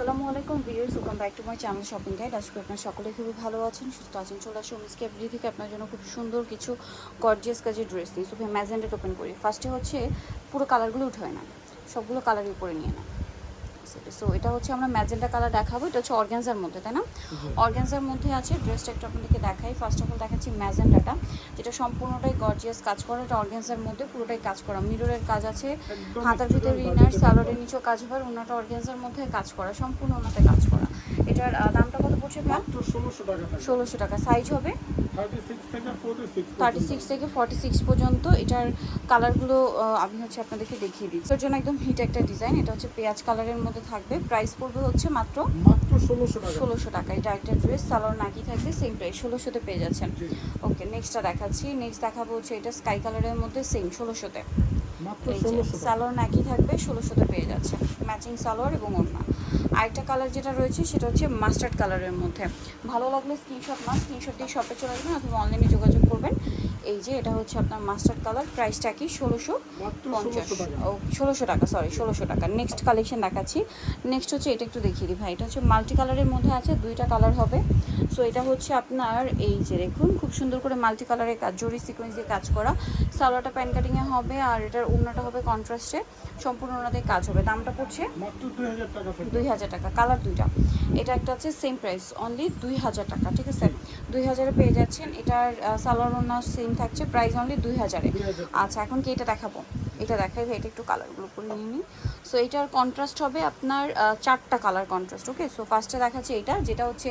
আসসালামু আলাইকুম viewers welcome back to my channel shopping guide আজকে আপনার সকলে খুবই ভালো আছেন, সুস্থ আছেন, চলে আসুন মিসকে এভরি থেকে। আপনার জন্য খুব সুন্দর কিছু গর্জিয়াস কাজের ড্রেস নিই সুফে ম্যাজেন্ডেট ওপেন করি। ফার্স্টে হচ্ছে পুরো কালারগুলো উঠে হয় না। সবগুলো কালারই উপরে নিয়ে না সো এটা হচ্ছে আমরা ম্যাজেন্ডা কালার দেখাবো। এটা হচ্ছে অর্গ্যানজার মধ্যে তাই না? অর্গ্যানজার মধ্যে আছে ড্রেসটা একটু আপনাদেরকে দেখাই। ফার্স্ট অফ অল দেখাচ্ছি ম্যাজেন্ডাটা যেটা সম্পূর্ণটাই গর্জিয়াস কাজ করা। এটা অর্গ্যানজার মধ্যে পুরোটাই কাজ করা। মিররের কাজ আছে হাতার ভিতরে ইনার স্যালোডের নিচেও কাজ হবে ওনাটা অর্গ্যানজার মধ্যে কাজ করা সম্পূর্ণ ওনাতে কাজ করা। এটার দামটা কত পড়ছে ষোলোশো টাকা। ষোলোশো টাকা। সাইজ হবে? থার্টি সিক্স থেকে ফোর্টি সিক্স পর্যন্ত এটার কালারগুলো আমি হচ্ছে আপনাদেরকে দেখিয়ে দিচ্ছি। এর জন্য একদম হিট একটা ডিজাইন এটা হচ্ছে পেঁয়াজ কালারের মধ্যে থাকবে। প্রাইস পড়বে হচ্ছে মাত্র মাত্র ষোলোশো টাকা। ষোলোশো টাকা। এটা একটা ড্রেস সালোয়ার নাকি থাকবে সেম প্রাইস ষোলোশোতে পেয়ে যাচ্ছেন। ওকে নেক্সটটা দেখাচ্ছি। নেক্সট দেখাবো হচ্ছে এটা স্কাই কালারের মধ্যে সেম ষোলোশোতে। সালোয়ার নাকি থাকবে ষোলোশোতে পেয়ে যাচ্ছে ম্যাচিং সালোয়ার এবং ওড়না। কালার যেটা রয়েছে সেটা হচ্ছে মাস্টার্ড কালারের মধ্যে। ভালো লাগলে স্ক্রিনশট না স্ক্রিনশট দিয়ে শপে চলে আসবেন অথবা অনলাইনে যোগাযোগ করবেন। এই যে এটা হচ্ছে আপনার মাস্টার্ড কালার প্রাইসটা কি? ষোলোশো পঞ্চাশ। ষোলোশো টাকা। ও ষোলোশো টাকা সরি ষোলোশো টাকা। নেক্সট কালেকশন দেখাচ্ছি। নেক্সট হচ্ছে এটা একটু দেখিয়ে দিই ভাই। এটা হচ্ছে মাল্টি কালারের মধ্যে আছে দুইটা কালার হবে। সো এটা হচ্ছে আপনার এই যে দেখুন খুব সুন্দর করে মাল্টি কালারের কাজ জরি সিকোয়েন্স দিয়ে কাজ করা। সালোয়ারটা প্যান কাটিংয়ে হবে আর এটার ওড়নাটা হবে কন্ট্রাস্টে সম্পূর্ণ ওনাদের কাজ হবে। দামটা পড়ছে দুই হাজার টাকা। কালার দুইটা। এটা একটা হচ্ছে সেম প্রাইস অনলি দুই হাজার টাকা ঠিক আছে? দুই হাজারে পেয়ে যাচ্ছেন এটার সালোয়ার ওনার সেম থাকছে প্রাইস অনলি দুই হাজারে। আচ্ছা এখন কি এটা দেখাবো? এটা দেখাই ভাই এটা একটু কালারগুলো করে নিয়ে নিই। সো এটার কন্ট্রাস্ট হবে আপনার চারটা কালার কন্ট্রাস্ট ওকে সো ফার্স্টে দেখাচ্ছে এটা যেটা হচ্ছে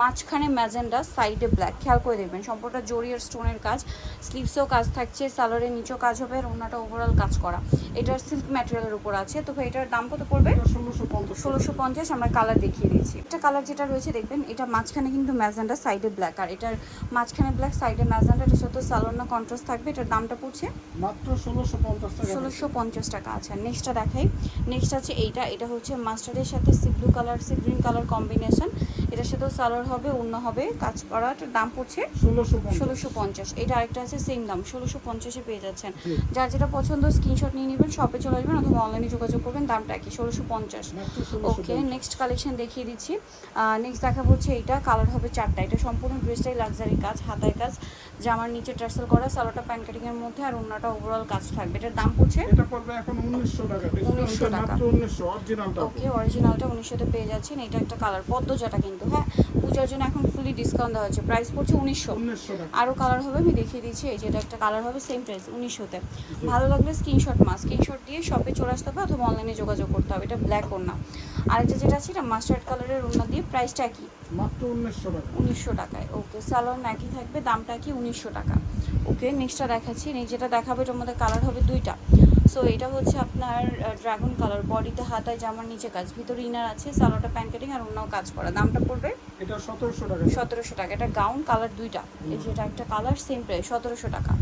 মাঝখানে ম্যাজেন্ডা সাইডে ব্ল্যাক খেয়াল করে দেখবেন সম্পূর্ণটা জরিয়ার স্টোনের কাজ। স্লিভসেও কাজ থাকছে সালোয়ারের নিচেও কাজ হবে আর ওনাটা ওভারঅল কাজ করা। এটার সিল্ক ম্যাটেরিয়ালের উপর আছে। তো ভাই এটার দাম কত পড়বে? ষোলোশো পঞ্চাশ। ষোলোশো পঞ্চাশ আমরা কালার দেখিয়ে দিচ্ছি একটা কালার যেটা রয়েছে দেখবেন এটা মাঝখানে কিন্তু ম্যাজেন্ডা সাইডে ব্ল্যাক আর এটার মাঝখানে ব্ল্যাক সাইডে ম্যাজেন্ডা এটার সাথে সালোনা কন্ট্রাস্ট থাকবে। এটার দামটা পড়ছে? মাত্র ষোলোশো পঞ্চাশ টাকা। ষোলোশো পঞ্চাশ টাকা আচ্ছা নেক্সটটা দেখাই। নেক্সট আছে এইটা। এটা হচ্ছে মাস্টার্ডের সাথে sea blue colour sea green colour combination এটার সাথেও সালোয়ার হবে অন্য হবে কাজ করা দাম পড়ছে ষোলোশো পঞ্চাশ। এটা আরেকটা আছে সেম দাম ষোলোশো পঞ্চাশে পেয়ে যাচ্ছেন। যার যেটা পছন্দ স্ক্রিনশট নিয়ে নেবেন শপে চলে আসবেন অথবা অনলাইনে যোগাযোগ করবেন দামটা কি ষোলোশো পঞ্চাশ। ওকে নেক্সট কালেকশন দেখিয়ে দিচ্ছি। নেক্সট দেখা হচ্ছে এইটা কালার হবে চারটা। এটা সম্পূর্ণ ড্রেসটাই লাক্সারি কাজ হাতায় কাজ জামার নিচে টার্সেল করা সালোটা প্যান কাটিং এর মধ্যে আর অন্যটা ওভারঅল কাজ থাকবে। এটার দাম পড়ছে এটা পড়বে এখন উনিশশো টাকা। 1900 টাকা। অরিজিনালটা ওকে অরিজিনালটা উনিশশোতে পেয়ে যাচ্ছেন। এটা একটা কালার পদ্ম পদ্মজাটা কিন্তু। হ্যাঁ পূজার জন্য এখন ফুলি ডিসকাউন্ট দেওয়া হচ্ছে। প্রাইস পড়ছে উনিশশো। আরও কালার হবে আমি দেখিয়ে দিচ্ছি এই যেটা একটা কালার হবে সেম প্রাইস উনিশশোতে। ভালো লাগলে স্ক্রিনশট মা স্ক্রিনশট দিয়ে শপে চলে আসতে হবে অথবা অনলাইনে যোগাযোগ করতে হবে এটা ব্ল্যাক ওড়না আরেকটা যেটা আছে এটা মাস্টার্ড কালারের ওড়না দিয়ে প্রাইসটা কি? মাত্র উনিশশো টাকা। উনিশশো টাকায়। ওকে স্যালোন একই থাকবে দামটা কি উনিশশো টাকা। ওকে নেক্সটটা দেখাচ্ছি যেটা দেখাবে এটার মধ্যে কালার হবে দুইটা। সো এটা হচ্ছে আপনার ড্রাগন কালার বডিতে হাতায় জামার নিচে কাজ। ভিতরে ইনার আছে সালোটা প্যান্ট কাটিং আর অন্যও কাজ করা। দামটা পড়বে? এটা সতেরোশো টাকা। সতেরোশো টাকা। এটা গাউন কালার দুইটা। এই যেটা একটা কালার সেম প্রাইস সতেরোশো টাকা।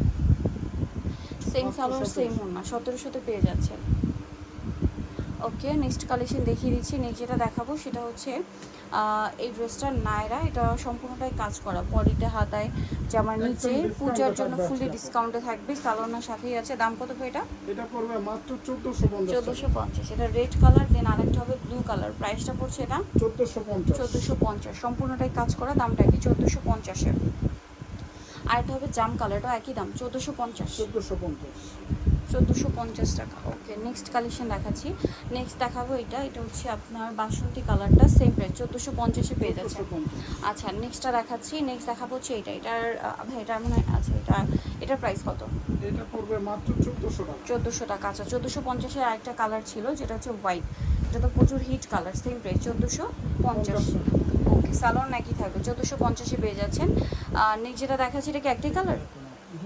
সেম সালোয়ার সেম 1700 ওনা সতেরোশোতে পেয়ে যাচ্ছেন। ওকে নেক্সট কালেকশন দেখিয়ে দিচ্ছি। নেক্সট যেটা দেখাবো সেটা হচ্ছে এই ড্রেসটার নায়রা। এটা সম্পূর্ণটাই কাজ করা। বডিটা হাতায় জামার নিচে। পূজার জন্য ফুলি। ডিসকাউন্টে থাকবে। সালোনার সাথেই আছে। দাম কত এটা? এটা পড়বে মাত্র চোদ্দোশো পঞ্চাশ। চোদ্দোশো পঞ্চাশ। এটা রেড কালার দেন আরেকটা হবে ব্লু কালার প্রাইসটা পড়ছে এটা? চোদ্দোশো পঞ্চাশ। চোদ্দোশো পঞ্চাশ। সম্পূর্ণটাই কাজ করা। দামটা কি? চোদ্দোশো পঞ্চাশে আরেকটা হবে জাম কালারটাও একই দাম। চোদ্দোশো পঞ্চাশ। চোদ্দোশো পঞ্চাশ টাকা। ওকে নেক্সট কালেকশন দেখাচ্ছি। নেক্সট দেখাবো এটা। এটা হচ্ছে আপনার বাসন্তী কালারটা সেম প্রাইস চোদ্দোশো পঞ্চাশে পেয়ে যাচ্ছে আচ্ছা নেক্সটটা দেখাচ্ছি। নেক্সট দেখাবো হচ্ছে এটা। এটার ভাই এটা মনে হয় আচ্ছা এটা এটার প্রাইস কত? এটা পড়বে মাত্র চোদ্দোশো টাকা। চোদ্দোশো টাকা। আচ্ছা চোদ্দোশো পঞ্চাশের আরেকটা কালার ছিল যেটা হচ্ছে হোয়াইট এটা তো প্রচুর হিট কালার সেম প্রাইস চোদ্দোশো পঞ্চাশ। ওকে সালোন একই থাকবে চোদ্দোশো পঞ্চাশে পেয়ে যাচ্ছেন। নেক্সট যেটা দেখাচ্ছি এটা কি একটাই কালার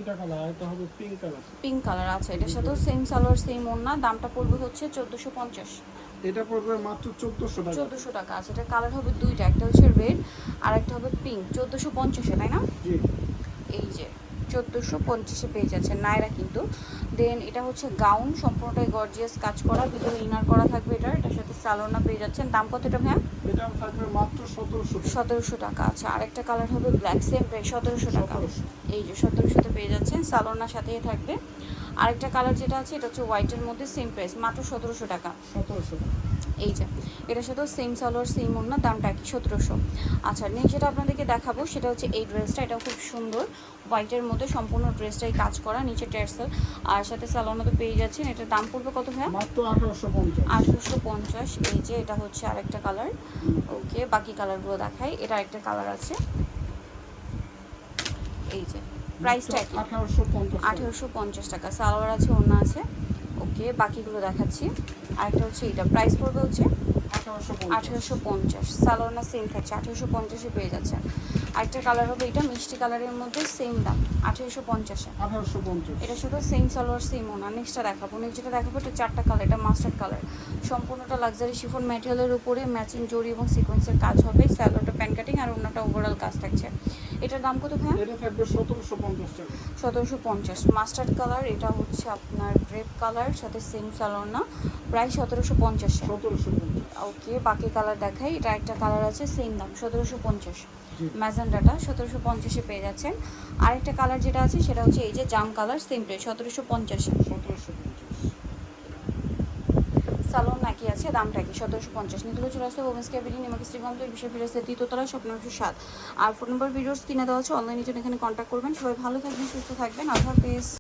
দুটা কালার এটা হবে পিঙ্ক কালার পিঙ্ক কালার আছে এটার সাথেও সেম সালোয়ার সেম ওড়না দামটা পড়বে হচ্ছে চোদ্দোশো পঞ্চাশ। এটা পড়বে মাত্র চোদ্দোশো টাকা। চোদ্দোশো টাকা আছে এটা কালার হবে দুইটা একটা হচ্ছে রেড আর একটা হবে পিঙ্ক চোদ্দোশো পঞ্চাশে তাই না? জি। চোদ্দোশো পঞ্চাশে পেয়ে যাচ্ছে নায়রা কিন্তু। দেন এটা হচ্ছে গাউন সম্পূর্ণটাই গর্জিয়াস কাজ করা ভিতরে ইনার করা থাকবে এটার। এটার সাথে সালোনা পেয়ে যাচ্ছেন। দাম কত এটা ভ্যাম মাত্র সতেরোশো টাকা। আছে আরেকটা কালার হবে ব্ল্যাক সেম প্রাইস সতেরোশো টাকা। 1700 এই যে সতেরোশোতে পেয়ে যাচ্ছেন সালোনার সাথেই থাকবে। আরেকটা কালার যেটা আছে এটা হচ্ছে হোয়াইটের মধ্যে সেম প্রাইস মাত্র সতেরোশো টাকা। সতেরোশো টাকা। এই যে এটার সাথেও সেম সালোয়ার সেম ওড়না দামটা কি সতেরোশো। আচ্ছা নেক্সট যেটা আপনাদেরকে দেখাবো সেটা হচ্ছে এই ড্রেসটা এটাও খুব সুন্দর। হোয়াইটের মধ্যে সম্পূর্ণ ড্রেসটাই কাজ করা নিচে টেরসেল আর সাথে সালোয়ারও তো পেয়ে যাচ্ছেন এটার দাম পড়বে কত ভাইয়া? আঠারোশো পঞ্চাশ। এই যে এটা হচ্ছে আরেকটা কালার ওকে বাকি কালারগুলো দেখাই এটা আরেকটা কালার আছে। এই যে প্রাইসটা কি আঠারোশো পঞ্চাশ আঠেরোশো পঞ্চাশ টাকা সালোয়ার আছে অন্য আছে। ওকে বাকিগুলো দেখাচ্ছি। আরেকটা হচ্ছে এটা প্রাইস পড়বে হচ্ছে আঠারোশো পঞ্চাশ। সালোয়ার না সেম থাকছে আঠেরোশো পঞ্চাশে পেয়ে যাচ্ছে। আরেকটা কালার হবে এটা মিষ্টি কালারের মধ্যে সেম দাম আঠেরোশো পঞ্চাশে। এটার সাথে সেম সালোয়ার সেম ওনা নেক্সটটা দেখাবো। নেক্সট যেটা দেখাবো এটা চারটা কালার এটা মাস্টার্ড কালার সম্পূর্ণটা লাক্সারি শিফন ম্যাটেরিয়ালের উপরে ম্যাচিং জরি এবং সিকোয়েন্সের কাজ হবে। স্যালোয়ারটা প্যান এটার দাম কত ভাই এটা থাকবে 1750 টাকা। 1750 মাস্টার্ড কালার এটা হচ্ছে আপনার গ্রেপ কালার সাথে সেম সালোর না। সতেরোশো 1750 1750 ওকে বাকি কালার দেখাই। এটা একটা কালার আছে সেম দাম 1750 ম্যাজেন্ডাটা 1750 এ পেয়ে যাচ্ছেন। আরেকটা কালার যেটা আছে সেটা হচ্ছে এই যে জাম কালার সেম প্রাইস 1750 1750 বাকি আছে, দামটা কি? সতেরোশো পঞ্চাশ। নিতুলো চলে আসতে ওমেন্স ক্যাবিনি নিমাকে শ্রী কমপ্লেট বিষয় ফিরে আসতে দ্বিতীয়তলা স্বপ্ন একশো সাত। আর ফোন নম্বর ভিডিওস কিনে দেওয়া আছে অনলাইনের জন্য এখানে কন্ট্যাক্ট করবেন। সবাই ভালো থাকবেন, সুস্থ থাকবেন। আধার পেস